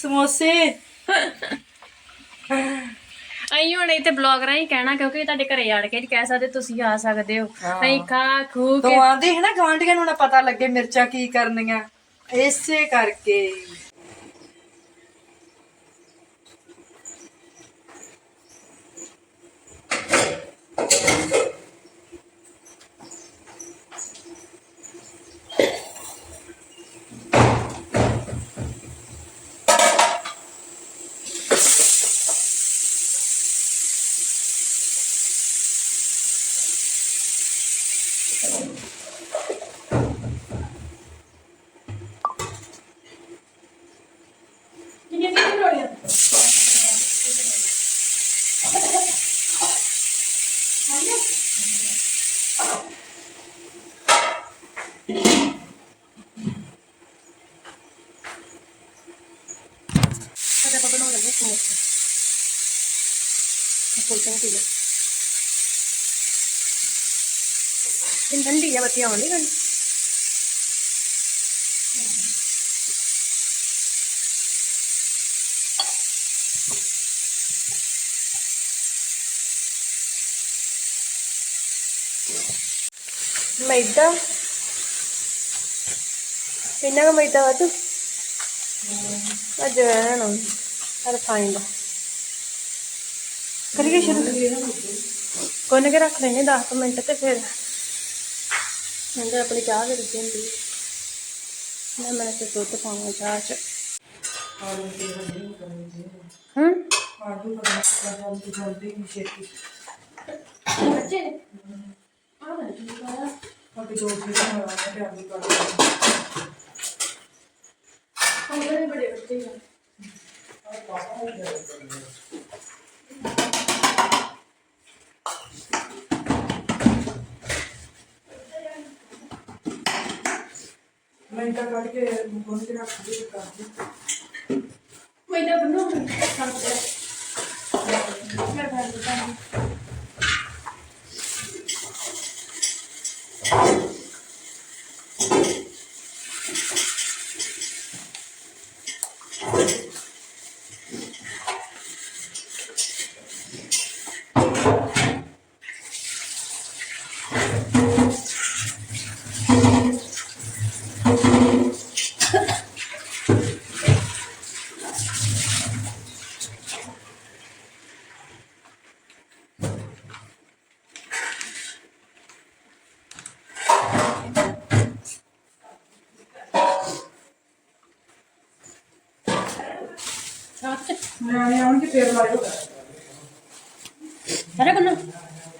ਸਮੋਸੇ। ਅਸੀਂ ਹੁਣ ਇੱਥੇ ਬਲੌਗਰਾਂ ਹੀ ਕਹਿਣਾ ਕਿਉਂਕਿ ਤੁਹਾਡੇ ਘਰੇ ਆੜ ਕੇ ਨਹੀਂ ਕਹਿ ਸਕਦੇ ਤੁਸੀਂ ਆ ਸਕਦੇ ਹੋ। ਅਸੀਂ ਖਾ ਖੂ ਕੇ ਤੂੰ ਆਂਦੀ ਹੈ ਨਾ ਗਵਾਂਢੀਆਂ ਨੂੰ ਨਾ ਪਤਾ ਲੱਗੇ ਮਿਰਚਾਂ ਕੀ ਕਰਨੀਆਂ। ਇਸੇ ਕਰਕੇ। ਇਹ ਠੰਡੀ ਆ ਬੱਤੀ ਆਉਂਦੀ ਗੰਢ ਮੈਦਾ? ਇੰਨਾ ਕੁ ਮੈਦਾ ਵਾਧੂ ਅੱਜ ਰਹਿਣਾ ਰਿਫਾਈਂਡ ਕਰੀਏ ਸ਼ੁਰੂ? ਕੋਨੇ ਕੇ ਰੱਖ ਲੈਣੇ 10 ਮਿੰਟ ਆਪਣੀ ਚਾਹ ਦੇ ਰੁਕ ਜਾਂਦੀ ਮੈਂ ਮੈਂ ਤੇ ਦੁੱਧ ਪਾਉਣਾ ਚਾਹ ਚ। ਹੂੰ? ਆਲੂ ਜਲਦੀ ਨਹੀਂ ਛੇਤੀ ਬੱਚੇ ਆ ਲੈ ਜੀ ਪਾਇਆ ਅੱਗੇ ਦੋ ਦਿਨ ਹੋਣਾ ਤੇ ਆਲੂ ਕਰ ਅੰਦਰ ਬੜੇ ਬੱਚੇ ਆ ਮੈਂ ਤਾਂ ਕੱਢ ਕੇ ਮੁੰਨ ਕੇ ਰੱਖ ਦੇ ਕਰ ਦੇ ਮੈਦਾ ਬਣਾਉਂ ਕਰ ਮੈਂ ਬਾਹਰ ਬਤਾਉਂਗੀ ਸਾਥ ਨਿਆਣੇ ਆਉਣਗੇ ਫੇਰ ਲਾਇਓ ਸਾਰੇ ਬਣਾ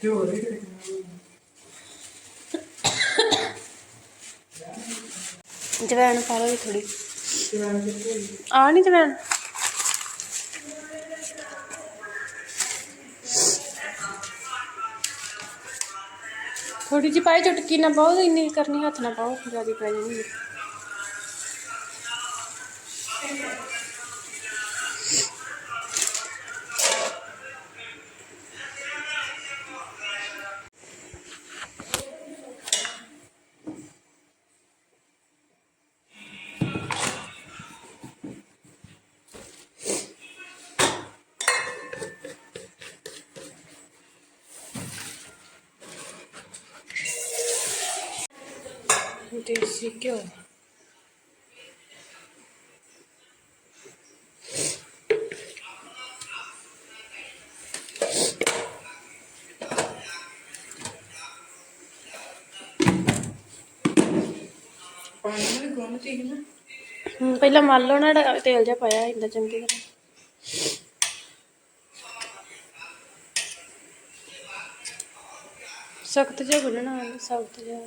ਜੋ ਹੋ ਰਹੀ ਹੈ ਜਵੈਣ ਪਾ ਲਓ ਥੋੜੀ ਆ ਨਹੀਂ ਜਵੈਣ? ਥੋੜੀ ਜਿਹੀ ਪਾਈ, ਚੁਟਕੀ ਨਾ ਪਾਓ ਇੰਨੀ ਕਰਨੀ, ਹੱਥ ਨਾ ਪਾਓ, ਜ਼ਿਆਦਾ ਪੈ ਜਾਣੀ ਦੇਸੀ ਘਿਓ ਪਾਣੀ ਨਾਲ ਗੁੰਨ ਤੀ ਨਾ ਹਮ, ਪਹਿਲਾਂ ਮਲ ਲਓ ਨਾ ਜਿਹੜਾ ਤੇਲ ਜਿਹਾ ਪਾਇਆ ਇੰਦਾ ਚੰਗੀ ਤਰ੍ਹਾਂ। ਸਖਤ ਜਿਹਾ ਗੁੰਨਣਾ ਸਖਤ ਜਿਹਾ।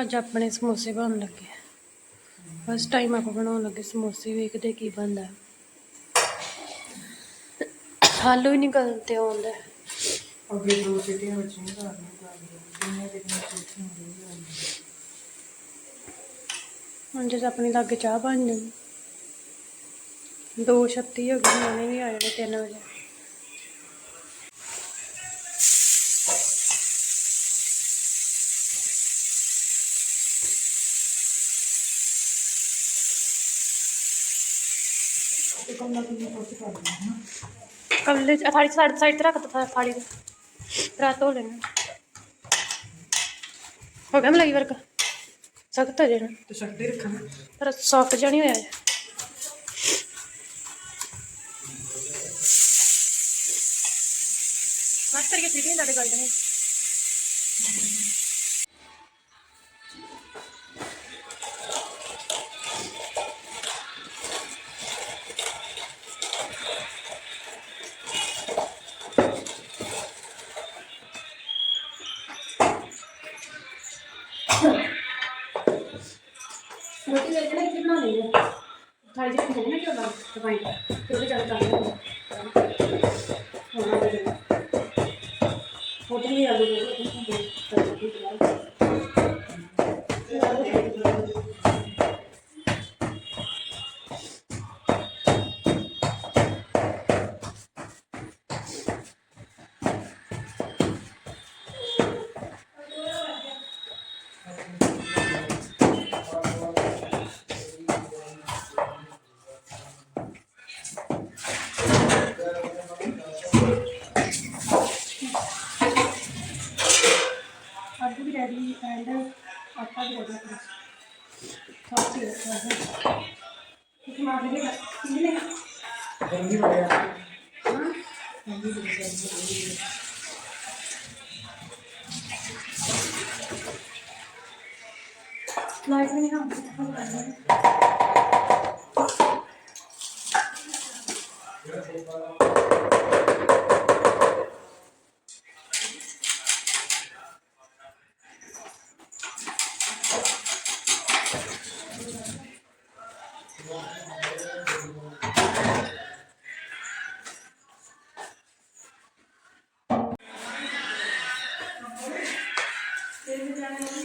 ਅੱਜ ਆਪਣੇ ਸਮੋਸੇ ਬਣਨ ਲੱਗੇ ਫਸਟ ਟਾਈਮ ਆਪਾਂ ਬਣਾਉਣ ਲੱਗੇ ਸਮੋਸੇ ਵੇਖਦੇ ਕੀ ਬਣਦਾ। ਆਲੂ ਹੀ ਨਹੀਂ ਗਲ ਤੇ ਆਉਂਦਾ। ਅੱਗੇ ਦੋ ਸਿਟੀਆਂ ਬੱਚੀਆਂ ਘਰ ਨੂੰ ਕਰ ਦਿਓ ਜਿੰਨੇ ਕਿੰਨੇ ਹੁਣ ਜੇ ਆਪਣੀ ਲਾਗੇ ਚਾਹ ਬਣ ਜਾਣੀ ਦੋ ਛੱਤੀ ਹੋ ਗਈ ਉਹਨੇ ਵੀ ਆ ਜਾਣੇ 3 ਵਜੇ। ਤੇ ਕੰਨਾ ਕਿੰਨੀ ਕੋਸ਼ਿਸ਼ ਕਰ ਰਹੀ ਹਾਂ ਕਮਲੇ ਚ ਥਾਲੀ ਸਾਈਡ ਸਾਈਡ ਤੇ ਰੱਖ ਤਾ ਥਾਲੀ ਤੇ ਰਾਤ ਧੋ ਲੈਣਾ ਹੋ ਗਿਆ ਮਲਾਈ ਵਰਕ ਸਖਤ ਹੋ ਜਾਣਾ ਤੇ ਛੱਡੇ ਰੱਖਣਾ ਪਰ ਸੌਫਟ ਜਿਹਾ ਕਿ ਉਹ ਦਵਾਈ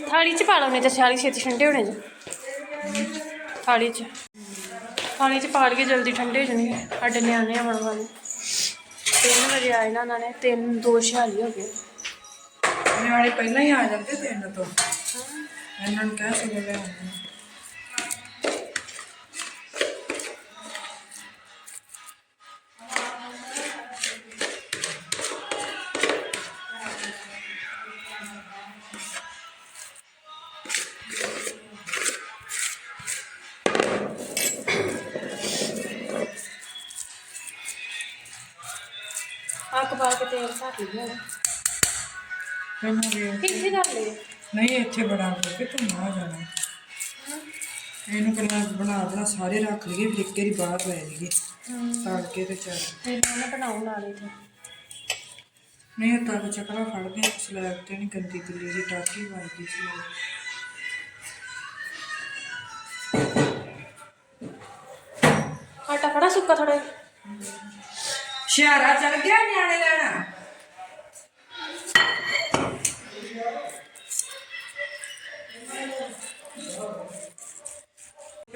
ਥਾਲੀ ਚ ਪਾ ਲਓ ਨਹੀਂ ਤਾਂ ਥਾਲੀ ਚ ਪਾ ਲਈਏ ਜਲਦੀ ਠੰਡੇ ਹੋ ਜਾਣਗੇ। ਸਾਡੇ ਨਿਆਣੇ ਆਉਣ ਵਾਲੇ। ਤਿੰਨ ਵਜੇ ਆਏ ਨਾ ਉਹਨਾਂ ਨੇ ਤਿੰਨ ਦੋ ਛਿਆਲੀ ਹੋ ਗਏ। ਨਿਆਣੇ ਪਹਿਲਾਂ ਹੀ ਆ ਜਾਂਦੇ ਤਿੰਨ ਤੋਂ। ਇਹਨਾਂ ਨੂੰ ਕਹਿ ਸਕਦੇ ਇਹਨਾਂ ਦੇ ਕਿੱਥੇ ਕਰ ਲਏ ਨਹੀਂ ਇੱਥੇ ਬਣਾ ਕੇ ਤੂੰ ਨਾ ਜਾਣਾ। ਇਹਨੂੰ ਪਹਿਲਾਂ ਬਣਾ ਬਣਾ ਸਾਰੇ ਰੱਖ ਲਈਏ ਫਿਰ ਇੱਕ ਵਾਰੀ ਬਾਹਰ ਲੈ ਲਈਏ। ਤਲ ਕੇ ਤੇ ਚੱਲ। ਫਿਰ ਮੈਂ ਬਣਾਉਣ ਨਾਲੇ ਤੇ ਨਹੀਂ ਇਹ ਤਲ ਚੱਕਰਾ ਫੜਦੇ ਆ ਸਲੈਬ ਤੇ ਨਹੀਂ ਗੰਦੀ ਗਿੱਲੀ ਜੀ ਟਾਕੀ ਵੱਜਦੀ ਸੀ ਆਟਾ ਖੜਾ ਸੁੱਕਾ ਥੋੜਾ ਸ਼ਹਿਰਾ ਚਲ ਗਿਆ ਨਿਆਣੇ ਲੈਣਾ।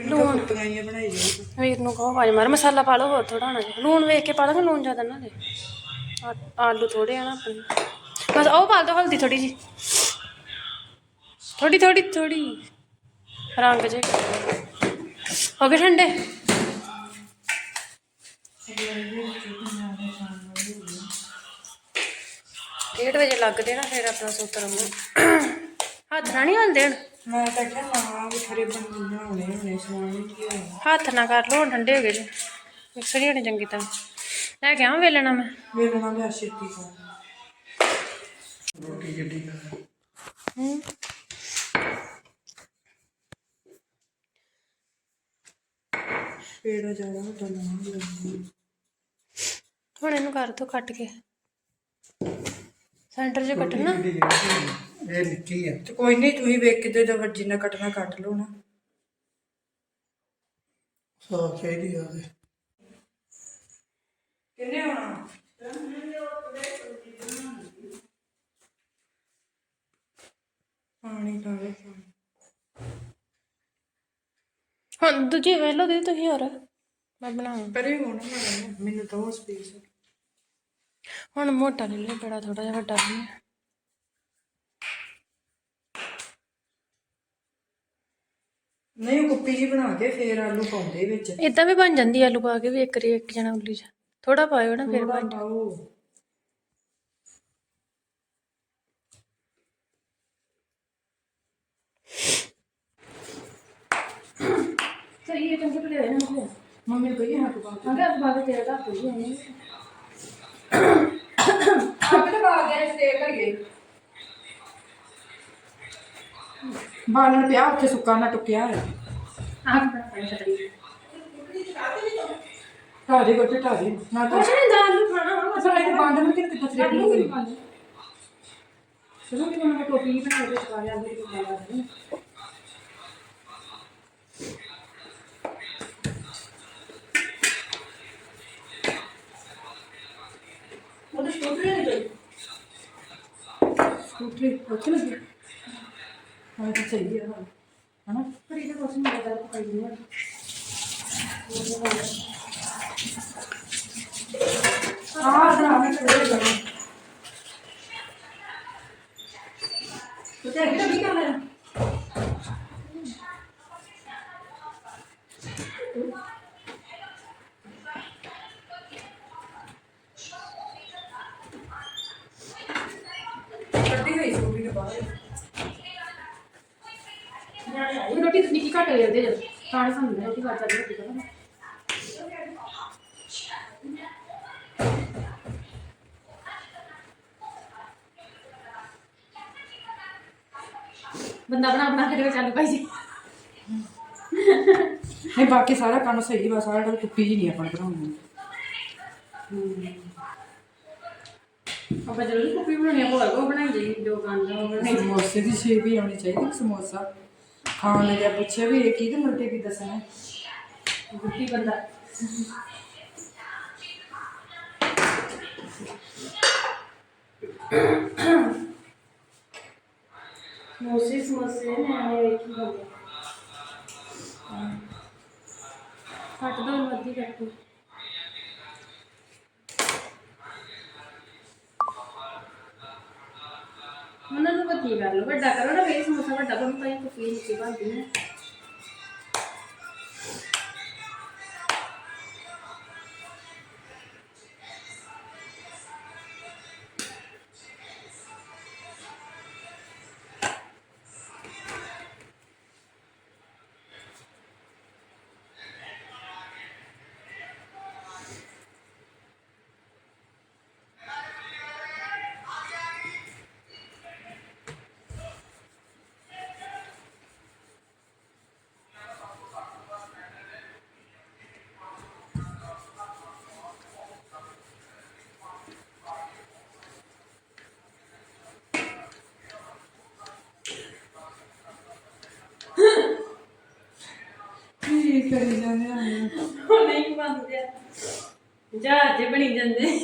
ਲੂਣ। ਪਕਾਈਆਂ ਬਣਾਈ ਜਾਈ ਵੀਰ ਨੂੰ ਕਹੋ ਆਵਾਜ਼ ਮਾਰ ਮਸਾਲਾ ਪਾ ਲਓ ਹੋਰ ਥੋੜਾ ਹੋਣਾ ਜੀ। ਲੂਣ ਵੇਖ ਕੇ ਪਾ ਲਾਂਗੇ ਲੂਣ ਜ਼ਿਆਦਾ ਨਾ ਦੇ। ਆ- ਆਲੂ ਥੋੜੇ ਆ ਨਾ ਆਪਣੇ। ਬਸ ਉਹ ਪਾ ਦੋ ਹਲਦੀ ਥੋੜੀ ਜੀ ਥੋੜੀ ਥੋੜੀ ਥੋੜੀ ਰੰਗ ਜੇ। ਹੋ ਗਏ ਠੰਡੇ? ਡੇਢ ਵਜੇ ਲੱਗਦੇ ਨਾ ਫਿਰ ਆਪਣਾ ਸੂਤਰ ਨੂੰ ਹੱਥ ਨਾਲ ਨਹੀਂ ਹਲਦੇ ਹੁਣ ਮੈਂ ਤਾਂ ਕਿਹਾ ਮਾਂ ਵੀ ਖਰੇ ਬਣ ਬਣਾਉਣੇ ਹੋਣੇ ਸਮਾਨ ਕੀ ਹੋਇਆ। ਹੱਥ ਨਾਲ ਕਰ ਹੁਣ ਠੰਡੇ ਹੋ ਗਏ ਜੀ। ਮਿਕਸਰ ਹੀ ਹੋਣੇ ਚੰਗੀ ਤਰ੍ਹਾਂ। ਲੈ ਕੇ ਆਵਾਂ ਵੇਲਣਾ ਮੈਂ। ਮੇਰੇ ਨਾਲ ਲਿਆ ਛੇਤੀ ਕਰ ਰੋਟੀ ਜੱਡੀ ਕਰ ਹੂੰ। ਪੇੜਾ ਜ਼ਿਆਦਾ ਵੱਡਾ ਨਾ ਹੋਵੇ। ਹੁਣ ਇਹਨੂੰ ਕਰ ਦੋ ਕੱਟ ਕੇ। ਸੈਂਟਰ 'ਚ ਕੱਟਣਾ। ਇਹ ਨਿੱਕੀ ਆ। ਤੇ ਕੋਈ ਨਹੀਂ ਤੁਸੀਂ ਵੇਖ ਕਿਤੇ ਦਾ ਵੱਜੀ ਨਾ ਕੱਟਣਾ ਕੱਟ ਲਓ ਨਾ। ਸਾਫ਼ ਚਾਹੀਦੀ ਆ ਉਹਦੇ? ਕਿੰਨੇ ਹੋਣਾ? ਪਾਣੀ ਪਾ ਲਓ ਪਾਣੀ। ਹੁਣ ਦੂਜੀ ਵੇਖ ਲਓ ਦੀਦੀ ਤੁਸੀਂ ਹੋਰ। ਮੈਂ ਬਣਾਵਾਂ ਪਰੇ ਹੋਣਾ ਮੈਨੂੰ ਤਾਂ ਉਹ ਸਪੇਸ ਹੁਣ ਮੋਟਾ ਲੈ ਲਿਆ ਬੜਾ ਥੋੜਾ ਜਿਹਾ ਵੱਡਾ ਨਹੀਂ ਨਹੀਂ ਉਹ ਕੁੱਪੀ ਜੀ ਬਣਾ ਕੇ ਫੇਰ ਆਲੂ ਪਾਉਂਦੇ ਵਿੱਚ। ਇਦਾਂ ਵੀ ਬਣ ਜਾਂਦੀ ਆਲੂ ਪਾ ਕੇ ਵੀ ਇੱਕ ਰੀ ਇੱਕ ਜਣਾ ਉੱਲੀ ਚ। ਥੋੜਾ ਪਾਇਓ ਨਾ ਫਿਰ ਥੋੜਾ ਬਣ ਪਾਓ। ਸਹੀ ਹੈ ਚੰਗੇ ਭਲੇ ਹੋਏ ਨਾ ਮੰਮੀ ਨੂੰ ਕਹੀਏ ਹੱਥ ਪਾ ਅੰਗਾ ਬਾਬਾ ਤੇਰਾ ਘਰ ਤੋਂ ਹੀ ਆਏ ਆ ਕਿਤੇ ਬਾਹਰ ਦੇ ਤੇ ਕਰੀਏ ਬਾਲਣ ਪਿਆ ਉੱਥੇ ਸੁੱਕਾ ਨਾ ਟੁੱਕਿਆ ਹੈ ਢਾਰੇ ਕੋਟੇ ਢਾਰੇ ਨਾ ਤਾਂ ਕੁਛ ਨਹੀਂ ਦਾਲ ਨੂੰ ਖਾਣਾ ਵਾ। ਅਸਲ ਇਹ ਬੰਦ ਨੂੰ ਕਿਤੇ ਕਿਤੇ ਤਰੀਕ ਨਹੀਂ ਕਰੀ ਚਲੋ ਕਿ ਮੈਂ ਟੋਪੀ ਬਣਾ ਕੇ ਚੁਕਾ ਲਿਆ ਮੇਰੇ ਕੋਲ ਆ ਗਈ ਉਹਦੇ ਸਕੂਟਰ ਨਹੀਂ ਗਈ? ਸਕੂਟਰੀ ਉੱਥੇ ਲੱਗੀ ਹਾਂ ਤਾਂ ਸਹੀ ਹੈ ਹਾਂ ਹਨਾ? ਪਰ ਇਹਦੇ ਕੁਛ ਨਹੀਂ ਲੱਗਦਾ ਪਾਈ ਨਹੀਂ ਆਹ ਬਣਾ ਮੈਂ ਥੋੜੇ ਜਿਹਾ ਤੇ ਅੱਗੇ ਵੀ ਕਰ ਲੈਣਾ ਕੱਢੀ ਹੋਈ ਸਕੂਟਰੀ ਦੇ ਬਾਹਰ ਇਹ ਰੋਟੀ ਤਾਂ ਨਿੱਕੀ ਘੱਟ ਲੈਂਦੇ ਜਦ ਖਾਣੇ ਸਾਨੂੰ ਰੋਟੀ ਘੱਟ ਜਾਂਦੀ ਰੋਟੀ ਕਰਨਾ ਬੰਦਾ ਬਣਾ ਬਣਾ ਕੇ ਦੇ ਚੱਲ ਪਾਈ ਜੀ। ਨਹੀਂ ਬਾਕੀ ਸਾਰਾ ਕੰਮ ਸਹੀ ਬਸ ਸਾਰਾ ਟੁੱਪੀ ਟੁੱਪੀ ਜੀ ਨਹੀਂ ਆਪਾਂ ਬਣਾਉਣੀ। ਆਪਾਂ ਜ਼ਰੂਰ ਕਾਪੀ ਬਣਾਉਣੀ ਆ ਕੋ ਬਣਾਈ ਜਾਈ ਜੋ ਗੰਦ ਹੋ ਬਣਾਈ ਜਾਈ। ਸਮੋਸੇ ਦੀ ਸ਼ੇਪ ਹੀ ਆਉਣੀ ਚਾਹੀਦੀ ਸਮੋਸਾ। ਖਾਣ ਲੱਗਿਆ ਪੁੱਛਿਆ ਵੀ ਇਹ ਕੀ ਤੇ ਮੁੜ ਕੇ ਕੀ ਦੱਸਣਾ ਗੁੱਟੀ ਬੰਦਾ। ਸਮੋਸੇ ਸਮੋਸੇ ਨੇ ਆਏ ਵੇਖੀ ਬੰਦੇ ਕੱਟ ਦੋ ਮੱਦੀ ਕੱਟ ਉਹਨਾਂ ਨੂੰ ਬੱਤੀ ਕਰ ਲਓ, ਵੱਡਾ ਕਰੋ ਨਾ ਫੇਰ ਸਮੋਸਾ ਵੱਡਾ ਬਣੂ ਤਾਂ ਇਹ ਨਿੱਕੀ ਬਣਦੀ ਹੈ ਜਹਾਜ਼ ਬਣੀ ਜਾਂਦੇ।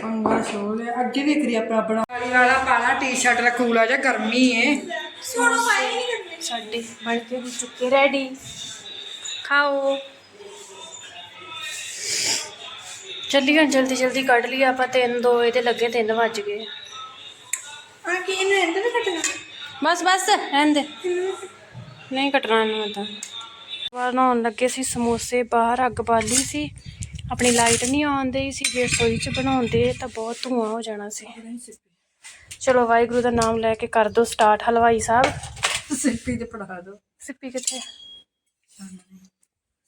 ਪੰਗਾ ਸ਼ੋਲ ਹੈ ਅੱਗੇ ਵੀ ਕਰੀ ਆਪਣਾ ਬਣਾ ਵਾਲੀ ਵਾਲਾ ਪਾਲਾ ਟੀ-ਸ਼ਰਟ ਰਖੂਲਾ ਜਾਂ ਗਰਮੀ ਏ। ਸਾਡੇ ਬਣ ਕੇ ਹੋ ਚੁੱਕੇ ਰੈਡੀ ਖਾਓ। ਚੱਲੀਏ ਜਲਦੀ ਜਲਦੀ ਕੱਢ ਲਈ ਆਪਾਂ ਤਿੰਨ ਦੋ ਇਹਦੇ ਲੱਗੇ ਤਿੰਨ ਵੱਜ ਗਏ। ਆ ਕੀ ਇਹਨੂੰ ਇੰਦ ਵੀ ਕੱਟਣਾ? ਬਸ ਬਸ ਰਹਿਣ ਦੇ ਨਹੀਂ ਕੱਟਣਾ ਇਹਨੂੰ ਤਾਂ ਬਣਾਉਣ ਲੱਗੇ ਸੀ ਸਮੋਸੇ ਬਾਹਰ ਅੱਗ ਬਾਲੀ ਸੀ। ਆਪਣੀ ਲਾਈਟ ਨਹੀਂ ਆਉਂਦੀ ਸੀ ਜੇ ਰਸੋਈ 'ਚ ਬਣਾਉਂਦੇ ਤਾਂ ਬਹੁਤ ਧੂਆਂ ਹੋ ਜਾਣਾ ਸੀ। ਚਲੋ ਵਾਹਿਗੁਰੂ ਦਾ ਨਾਮ ਲੈ ਕੇ ਕਰ ਦੋ ਸਟਾਰਟ ਹਲਵਾਈ ਸਾਹਿਬ। ਸਿੱਪੀ ਤੇ ਪੜਾ ਦੋ। ਸਿੱਪੀ ਕਿੱਥੇ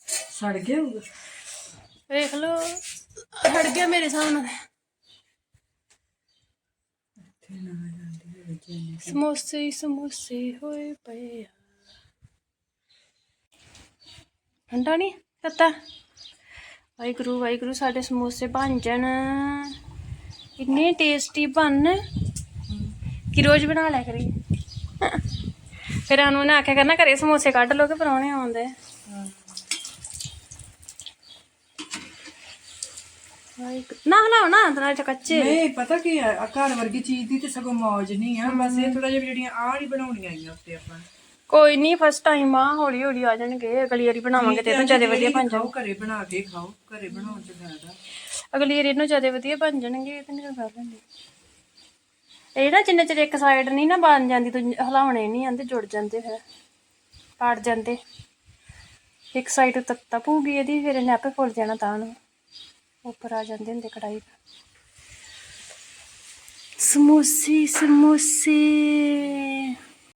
ਸੜ ਗਿਆ ਹੋਊਗਾ। ਵੇਖ ਲਓ ਹਟ ਗਿਆ ਮੇਰੇ ਸਾਹਮਣੇ। ਸਮੋਸੇ ਸਮੋਸੇ ਹੋਏ ਪਏ ਆ। ਠੰਡਾ ਨਹੀਂ ਤੱਤਾ ਵਾਹਿਗੁਰੂ ਵਾਹਿਗੁਰੂ, ਸਾਡੇ ਸਮੋਸੇ ਬਣ ਜਾਣ। ਇੰਨੇ ਟੇਸਟੀ ਬਣ। ਕਿ ਰੋਜ਼ ਬਣਾ ਲਿਆ ਕਰੀ ਫਿਰ ਉਹਨੂੰ ਨਾ ਆਖਿਆ ਕਰਨਾ, ਘਰੇ ਸਮੋਸੇ ਕੱਢ ਲੋ ਕਿ ਪਰੌਣੇ ਆਉਂਦੇ। ਨਾ ਨਾ ਨਾ ਤਨਾ ਚ ਕੱਚੇ ਨਹੀਂ, ਪਤਾ ਕੀ ਹੈ ਘਰ ਵਰਗੀ ਚੀਜ਼ ਦੀ ਤੇ ਸਗੋਂ ਮੌਜ ਨਹੀਂ ਆ। ਬਸ ਇਹ ਥੋੜਾ ਜਿਹਾ ਜਿਹੜੀਆਂ ਆਹ ਨਹੀਂ ਬਣਾਉਣੀਆਂ ਆਈਆਂ ਉੱਤੇ ਆਪਾਂ। ਕੋਈ ਨਹੀਂ ਫਸਟ ਟਾਈਮ ਆ ਹੌਲੀ ਹੌਲੀ ਆ ਜਾਣਗੇ ਅਗਲੀ ਵਾਰੀ ਬਣਾਵਾਂਗੇ ਤੇ ਇਹਨੂੰ ਜ਼ਿਆਦਾ ਵਧੀਆ ਬਣ ਖਾਓ ਘਰੇ ਬਣਾ ਕੇ ਖਾਓ ਘਰੇ ਬਣਾਉਣ ਚ ਫਾਇਦਾ। ਅਗਲੀ ਵਾਰੀ ਇਹਨੂੰ ਜ਼ਿਆਦਾ ਵਧੀਆ ਬਣ ਜਾਣਗੇ ਇਹ ਤਾਂ ਨਹੀਂ ਗੱਲ ਹੁੰਦੀ ਇਹ ਨਾ ਜਿੰਨੇ ਚਿਰ ਇੱਕ ਸਾਈਡ ਨਹੀਂ ਨਾ ਬਣ ਜਾਂਦੀ ਦੂਜੀ ਹਿਲਾਉਣੇ ਨਹੀਂ ਆਂਦੇ ਜੁੜ ਜਾਂਦੇ ਫਿਰ ਪਾੜ ਜਾਂਦੇ। ਇੱਕ ਸਾਈਡ ਤੱਤਾ ਪਊਗੀ ਇਹਦੀ ਫਿਰ ਇਹਨੇ ਆਪੇ ਫੁੱਲ ਜਾਣਾ ਤਾਂ ਨੂੰ। ਉੱਪਰ ਆ ਜਾਂਦੇ ਹੁੰਦੇ ਕੜਾਈ ਤੇ। ਸਮੋਸੇ ਸਮੋਸੇ।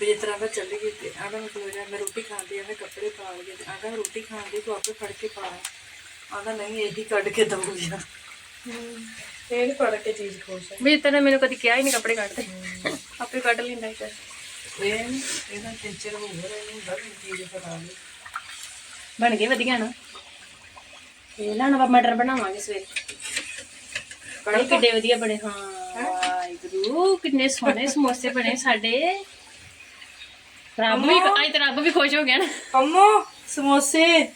ਵੀ ਜਿਸ ਤਰ੍ਹਾਂ ਦਾ ਚੱਲੀ ਗਈ ਤੇ ਆਂਦਾ ਮੈਂ ਕੋਲ ਮੈਂ ਰੋਟੀ ਖਾਂਦੀ ਆ ਮੈਂ ਕੱਪੜੇ ਪਾ ਲਏ ਤੇ ਆਂਦਾ ਰੋਟੀ ਖਾਂਦੀ ਤੂੰ ਆਪੇ ਫੜ ਕੇ ਪਾ। ਆਂਦਾ ਨਹੀਂ ਇਹੀ ਕੱਢ ਕੇ ਦਊਗੀ ਇਹ ਨਹੀਂ ਫੜ ਕੇ ਚੀਜ਼ ਖੁਸ਼ ਹੈ। ਵੀ ਮੈਨੂੰ ਕਦੀ ਕਿਹਾ ਹੀ ਨਹੀਂ ਕੱਪੜੇ ਕੱਢ ਦੇ ਆਪੇ ਕੱਢ ਲੈਂਦਾ ਇੱਕ ਇਹ ਇਹਦਾ ਟੀਚਰ ਹੋ ਰਿਹਾ ਇਹ ਹੁੰਦਾ ਵੀ ਚੀਜ਼ ਫੜਾ ਲਈ। ਬਣ ਗਏ ਵਧੀਆ ਨਾ। ਇਹ ਨਾ ਨਵਾਂ ਮਟਰ ਬਣਾਵਾਂਗੇ ਸਵੇਰੇ। ਕੜੇ ਕਿੱਡੇ ਵਧੀਆ ਬਣੇ। ਹਾਂ? ਵਾਹਿਗੁਰੂ ਕਿੰਨੇ ਸੋਹਣੇ ਸਮੋਸੇ ਬਣੇ ਸਾਡੇ। ਰੱਬ ਵੀ ਅੱਜ ਤਾਂ ਰੱਬ ਵੀ ਖੁਸ਼ ਹੋ ਗਿਆ ਨਾ। ਕੰਮੋ ਸਮੋਸੇ।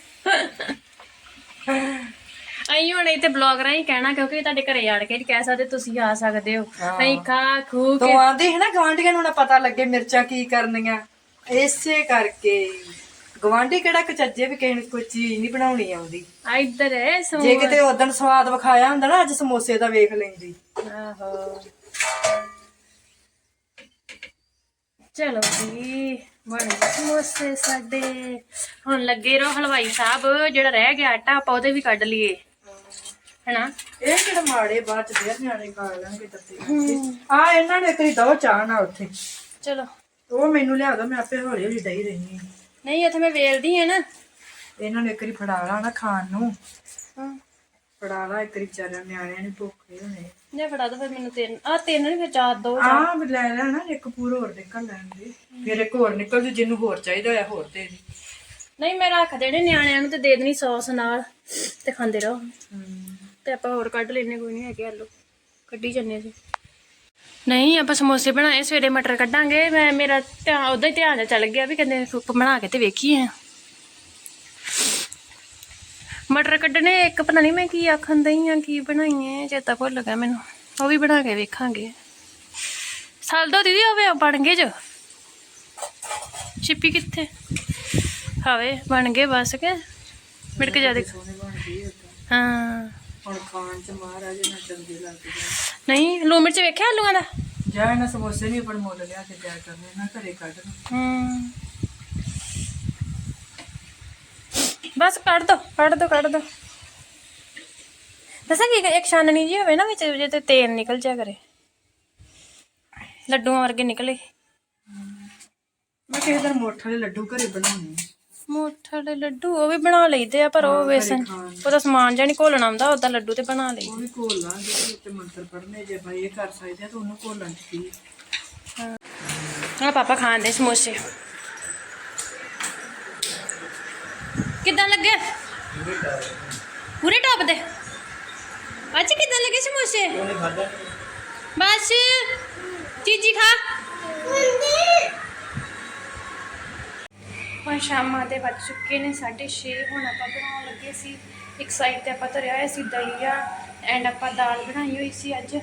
ਅਸੀਂ ਹੁਣ ਇੱਥੇ ਬਲੌਗ ਰਾਹੀਂ ਕਹਿਣਾ ਕਿਉਂਕਿ ਤੁਹਾਡੇ ਘਰੇ ਆੜ ਕੇ ਨਹੀਂ ਕਹਿ ਸਕਦੇ ਤੁਸੀਂ ਆ ਸਕਦੇ ਹੋ। ਹਾਂ। ਅਸੀਂ ਖਾ ਖੂ ਕੇ ਤੂੰ ਆਂਦੀ ਹੈ ਨਾ ਗਵਾਂਢੀਆਂ ਨੂੰ ਨਾ ਪਤਾ ਲੱਗੇ ਮਿਰਚਾਂ ਕੀ ਕਰਨੀਆਂ। ਇਸੇ ਕਰਕੇ। ਗਵਾਂਢੀ ਕਿਹੜਾ ਕਚੱਜੇ ਵੀ ਕਿਸੇ ਨੂੰ ਕੋਈ ਚੀਜ਼ ਨਹੀਂ ਬਣਾਉਣੀ ਆਉਂਦੀ। ਆ ਇੱਧਰ ਹੈ ਸਮੋ ਜੇ ਕਿਤੇ ਉਦੋਂ ਸਵਾਦ ਵਿਖਾਇਆ ਹੁੰਦਾ ਨਾ ਅੱਜ ਸਮੋਸੇ ਦਾ ਵੇਖ ਲੈਂਦੀ। ਆਹੋ। ਚਲੋ ਜੀ। ਬਣ ਗਏ ਸਮੋਸੇ ਸਾਡੇ। ਹੁਣ ਲੱਗੇ ਰਹੋ ਹਲਵਾਈ ਸਾਹਿਬ ਜਿਹੜਾ ਰਹਿ ਗਿਆ ਆਟਾ ਆਪਾਂ ਉਹਦੇ ਵੀ ਕੱਢ ਲਈਏ। ਹਨਾ? ਇਹ ਕਿਹੜਾ ਮਾੜੇ ਬਾਅਦ ਚ ਫੇਰ ਨਿਆਣੇ ਖਾ ਲੈਣਗੇ ਤੱਤੇ ਆ ਇਹਨਾਂ ਨੇ ਕਰੀ ਦੋ ਚਾਹ ਨਾ ਉੱਥੇ। ਚਲੋ। ਉਹ ਮੈਨੂੰ ਲਿਆ ਦੋ ਮੈਂ ਆਪੇ ਹੌਲੀ ਹੌਲੀ ਡਈ ਰਹਿਣੀ ਨਹੀਂ ਇੱਥੇ ਮੈਂ ਵੇਲਦੀ ਆ ਨਾ। ਇਹਨਾਂ ਨੇ ਇੱਕ ਵਾਰੀ ਫੜਾ ਲਾ ਨਾ ਖਾਣ ਨੂੰ। ਫੜਾ ਲਾ ਇੱਕ ਵਾਰੀ ਵਿਚਾਰਿਆਂ ਨਿਆਣਿਆਂ ਨੂੰ ਭੁੱਖੇ ਹੋਣੇ। ਜੇ ਫੜਾ ਦੋ ਫਿਰ ਮੈਨੂੰ ਤਿੰਨ। ਆ ਤਿੰਨ ਨਹੀਂ ਫਿਰ ਚਾਰ ਦੋ ਆ ਵੀ ਲੈ ਲੈਣਾ ਇੱਕ ਪੂਰ ਹੋਰ ਨਿਕਲ ਲੈਣਗੇ ਫਿਰ ਇੱਕ ਹੋਰ ਨਿਕਲ ਜੂ ਜਿਹਨੂੰ ਹੋਰ ਚਾਹੀਦਾ ਹੋਇਆ ਹੋਰ ਦੇ ਦੇ। ਨਹੀਂ ਮੈਂ ਰੱਖ ਦੇਣੇ ਨਿਆਣਿਆਂ ਨੂੰ ਤੇ ਦੇ ਦੇਣੀ ਸੌਸ ਨਾਲ ਤੇ ਖਾਂਦੇ ਰਹੋ। ਤੇ ਆਪਾਂ ਹੋਰ ਕੱਢ ਲੈਨੇ ਕੋਈ ਨਹੀਂ ਹੈਗੇ ਆਲੂ। ਕੱਢੀ ਜੰਨੇ ਸੀ ਨਹੀਂ ਆਪਾਂ ਸਮੋਸੇ ਬਣਾਏ ਸਵੇਰੇ ਮਟਰ ਕੱਢਾਂਗੇ। ਮੈਂ ਮੇਰਾ ਧਿਆਨ ਉਦਾਂ ਹੀ ਧਿਆਨ ਚੱਲ ਗਿਆ ਵੀ ਕਹਿੰਦੇ ਸੁੱਪ ਬਣਾ ਕੇ ਤੇ ਵੇਖੀਏ। ਮਟਰ ਕੱਢਣੇ ਇੱਕ ਪਤਾ ਨਹੀਂ ਮੈਂ ਕੀ ਆਖਣ ਦਈ ਆ ਕੀ ਬਣਾਈਏ ਚੇਤਾ ਭੁੱਲ ਗਿਆ ਮੈਨੂੰ। ਉਹ ਵੀ ਬਣਾ ਕੇ ਵੇਖਾਂਗੇ। ਸਾਲ ਦੋ ਦੀਦੀ ਹੋਵੇ ਬਣ ਗਏ ਜੋ। ਚਿੱਪੀ ਕਿੱਥੇ? ਹਾਵੇ ਬਣ ਗਏ ਬਸ ਕੇ। ਮਿੜ ਕੇ ਜਾ ਓਦਾਂ। ਹਾਂ। ਹੁਣ ਖਾਣ ਚ ਮਹਾਰਾਜ ਨਾ ਚੰਗੇ ਲੱਗਦੇ ਨਹੀਂ ਲੂਣ ਮਿਰਚ ਵੇਖਿਆ ਆਲੂਆਂ ਦਾ? ਜਾ ਇਹਨਾਂ ਸਮੋਸੇ ਨਹੀਂ ਪਰ ਮੁੱਲ ਲਿਆ ਕੇ ਤਿਆਰ ਕਰਨੇ ਨਾ ਘਰੇ ਕੱਢ ਨੂੰ ਹੂੰ। ਬਸ ਕੱਢ ਦੋ ਕੱਢ ਦੋ ਕੱਢ ਦੋ ਦੱਸਾਂ ਕੀ ਇੱਕ ਛਾਨਣੀ ਜੀ ਹੋਵੇ ਨਾ ਵਿੱਚ ਜੇ ਤੇ ਤੇਲ ਨਿਕਲ ਜਾ ਕਰੇ ਲੱਡੂਆਂ ਵਰਗੇ ਨਿਕਲੇ ਮੈਂ ਕਿਸੇ ਦਿਨ ਮੋਠ ਲੱਡੂ ਘਰੇ ਬਣਾਉਣੇ। ਮੋਠਾ ਦੇ ਲੱਡੂ ਉਹ ਵੀ ਬਣਾ ਲਈਦੇ ਆ ਪਰ ਉਹ ਖਾਣ। ਉਹਦਾ ਸਮਾਨ ਜਾਂ ਨਹੀਂ ਘੋਲਣਾ ਹੁੰਦਾ ਉਹਦਾ ਲੱਡੂ ਤੇ ਬਣਾ ਲਈ ਉਹ ਵੀ ਘੋਲ ਲਾਂਗੇ ਤੇ ਮੰਤਰ ਪੜਨੇ ਜੇ ਭਾਈ ਇਹ ਕਰ ਸਕਦੇ ਆ ਤਾਂ ਉਹਨੂੰ ਘੋਲਣ ਚ ਕੀ। ਆ ਪਾਪਾ ਖਾਂਦੇ ਸਮੋਸੇ ਕਿੱਦਾਂ ਲੱਗੇ? ਪੂਰੇ ਟੌਪ ਦੇ ਅੱਜ ਕਿੱਦਾਂ ਲੱਗੇ ਸਮੋਸੇ? ਬਸ ਚੀਜੀ ਖਾ। ਹੁਣ ਸ਼ਾਮਾਂ ਦੇ ਵੱਜ ਚੁੱਕੇ ਨੇ 6:30 ਹੁਣ ਆਪਾਂ ਬਣਾਉਣ ਲੱਗੇ ਸੀ। ਇੱਕ ਸਾਈਡ ਤੇ ਆਪਾਂ ਧਰਿਆ ਹੋਇਆ ਸੀ ਦਲੀਆ ਐਂਡ ਆਪਾਂ ਦਾਲ ਬਣਾਈ ਹੋਈ ਸੀ ਅੱਜ।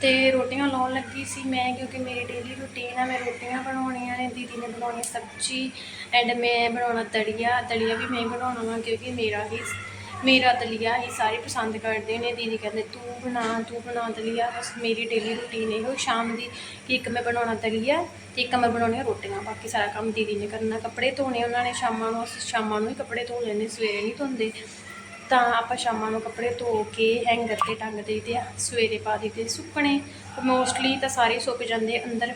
ਤੇ ਰੋਟੀਆਂ ਲਾਉਣ ਲੱਗੀ ਸੀ ਮੈਂ ਕਿਉਂਕਿ ਮੇਰੀ ਡੇਲੀ ਰੁਟੀਨ ਆ, ਮੈਂ ਰੋਟੀਆਂ ਬਣਾਉਣੀਆਂ ਨੇ, ਦੀਦੀ ਨੇ ਬਣਾਉਣੀ ਸਬਜ਼ੀ ਐਂਡ ਮੈਂ ਬਣਾਉਣਾ ਦਲੀਆ ਦਲੀਆ ਵੀ ਮੈਂ ਬਣਾਉਣਾ ਵਾ ਕਿਉਂਕਿ ਮੇਰਾ ਹੀ ਮੇਰਾ ਦਲੀਆ ਹੀ ਸਾਰੇ ਪਸੰਦ ਕਰਦੇ ਨੇ, ਦੀਦੀ ਕਹਿੰਦੇ ਤੂੰ ਬਣਾ ਤੂੰ ਬਣਾ ਦਲੀਆ ਬਸ ਮੇਰੀ ਡੇਲੀ ਰੁਟੀਨ ਇਹੋ ਸ਼ਾਮ ਦੀ ਕਿ ਇੱਕ ਮੈਂ ਬਣਾਉਣਾ ਦਲੀਆ ਤੇ ਇੱਕ ਮੈਂ ਬਣਾਉਣੀਆਂ ਰੋਟੀਆਂ, ਬਾਕੀ ਸਾਰਾ ਕੰਮ ਦੀਦੀ ਨੇ ਕਰਨਾ, ਕੱਪੜੇ ਧੋਣੇ ਉਹਨਾਂ ਨੇ, ਸ਼ਾਮਾਂ ਨੂੰ ਅਸੀਂ ਸ਼ਾਮਾਂ ਨੂੰ ਹੀ ਕੱਪੜੇ ਧੋ ਲੈਣੇ ਸਵੇਰੇ ਨਹੀਂ ਧੋਂਦੇ। ਤਾਂ ਆਪਾਂ ਸ਼ਾਮਾਂ ਨੂੰ ਕੱਪੜੇ ਧੋ ਕੇ ਹੈਂਗਰ ਤੇ ਟੰਗ ਦੇਈਦੇ ਆ, ਸਵੇਰੇ ਪਾ ਦਿੱਤੇ ਸੁੱਕਣੇ। ਮੋਸਟਲੀ ਤਾਂ ਸਾਰੇ ਸੁੱਕ ਜਾਂਦੇ ਅੰਦਰ।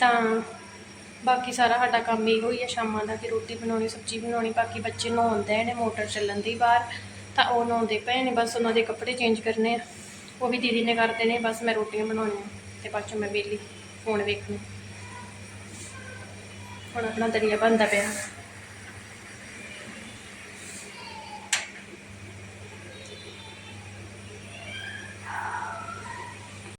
ਤਾਂ ਬਾਕੀ ਸਾਰਾ ਸਾਡਾ ਕੰਮ ਇਹੋ ਹੀ ਆ, ਸ਼ਾਮਾਂ ਦਾ ਕਿ ਰੋਟੀ ਬਣਾਉਣੀ, ਸਬਜ਼ੀ ਬਣਾਉਣੀ, ਬਾਕੀ ਬੱਚੇ ਨਹਾਉਂਦੇ ਨੇ, ਮੋਟਰ ਚੱਲਣ ਦੀ ਬਾਹਰ। ਤਾਂ ਉਹ ਨਹਾਉਂਦੇ ਪਏ ਨੇ, ਬਸ ਉਹਨਾਂ ਦੇ ਕੱਪੜੇ ਚੇਂਜ ਕਰਨੇ ਆ। ਉਹ ਵੀ ਦੀਦੀ ਨੇ ਕਰਦੇ ਨੇ, ਬਸ ਮੈਂ ਰੋਟੀਆਂ ਬਣਾਉਣੀਆਂ ਤੇ ਬਾਅਦ ਚੋਂ ਮੈਂ ਵਿਹਲੀ ਫੋਨ ਵੇਖਣੀ। ਹੁਣ ਆਪਣਾ ਦਰਿਆ ਬਣਦਾ ਪਿਆ।